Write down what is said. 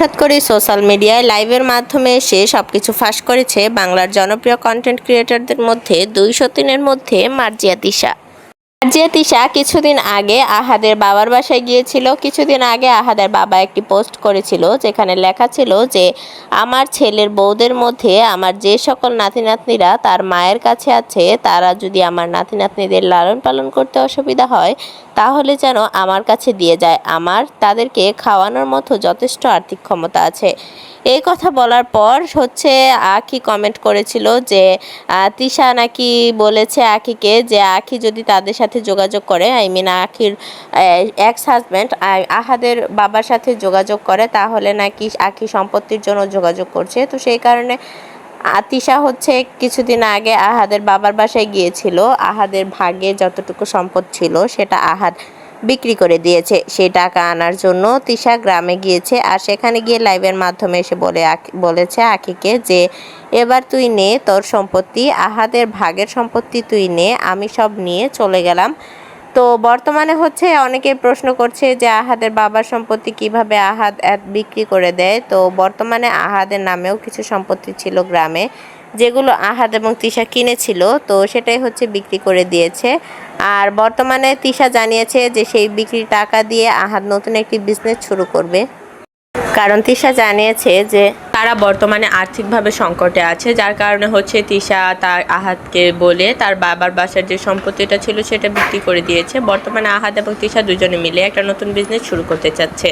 হঠাৎ করে সোশ্যাল মিডিয়ায় লাইভের মাধ্যমে এসে সবকিছু ফাঁস করেছে বাংলার জনপ্রিয় কন্টেন্ট ক্রিয়েটারদের মধ্যে দুইশো তিনের মধ্যে মার্জিয়া তিশা। মার্জিয়া তিশা কিছুদিন আগে আহাদের বাবার বাসায় গিয়েছিল, কিছুদিন আগে আহাদের বাবা একটি পোস্ট করেছিল যেখানে লেখা ছিল যে, আমার ছেলের বউদের মধ্যে আমার যে সকল নাতি নাতনিরা তার মায়ের কাছে আছে, তারা যদি আমার নাতি নাতনিদের লালন পালন করতে অসুবিধা হয়, তাহলে যেন আমার কাছে দিয়ে যায়। আমার তাদেরকে খাওয়ানোর মতো যথেষ্ট আর্থিক ক্ষমতা আছে। এই কথা বলার পর হচ্ছে আখি কমেন্ট করেছিল যে তিশা নাকি বলেছে আখিকে যে, আখি যদি তাদের সাথে যোগাযোগ করে আই মিন আখির এক্স হাজব্যান্ড আহাদের বাবার সাথে যোগাযোগ করে, তাহলে নাকি আখি সম্পত্তির জন্য যোগাযোগ করছে। তো সেই কারণে আতিশা হচ্ছে কিছুদিন আগে আহাদের বাবার বাসায় গিয়েছিল। আহাদের ভাগে যতটুকু সম্পদ ছিল সেটা আহাদ বিক্রি করে দিয়েছে। সেই টাকা আনার জন্য তিশা গ্রামে গিয়েছে আর সেখানে গিয়ে লাইভের মাধ্যমে এসে বলে বলেছে আখিকে যে, এবার তুই নে তোর সম্পত্তি, আহাদের ভাগের সম্পত্তি তুই নে, আমি সব নিয়ে চলে গেলাম। তো বর্তমানে হচ্ছে অনেকে প্রশ্ন করছে যে, আহাদের বাবার সম্পত্তি কীভাবে আহাদ বিক্রি করে দেয়? তো বর্তমানে আহাদের নামেও কিছু সম্পত্তি ছিল গ্রামে, যেগুলো আহাদ এবং তিশা কিনেছিল। তো সেটাই হচ্ছে বিক্রি করে দিয়েছে। আর বর্তমানে তিশা জানিয়েছে যে সেই বিক্রির টাকা দিয়ে আহাদ নতুন একটি বিজনেস শুরু করবে। কারণ তিশা জানিয়েছে যে তারা বর্তমানে আর্থিকভাবে সংকটে আছে, যার কারণে হচ্ছে তিশা তার আহাদকে বলে তার বাবার বাসার যে সম্পত্তিটা ছিল সেটা বিক্রি করে দিয়েছে। বর্তমানে আহাদ এবং তিশা দুজনে মিলে একটা নতুন বিজনেস শুরু করতে চাচ্ছে।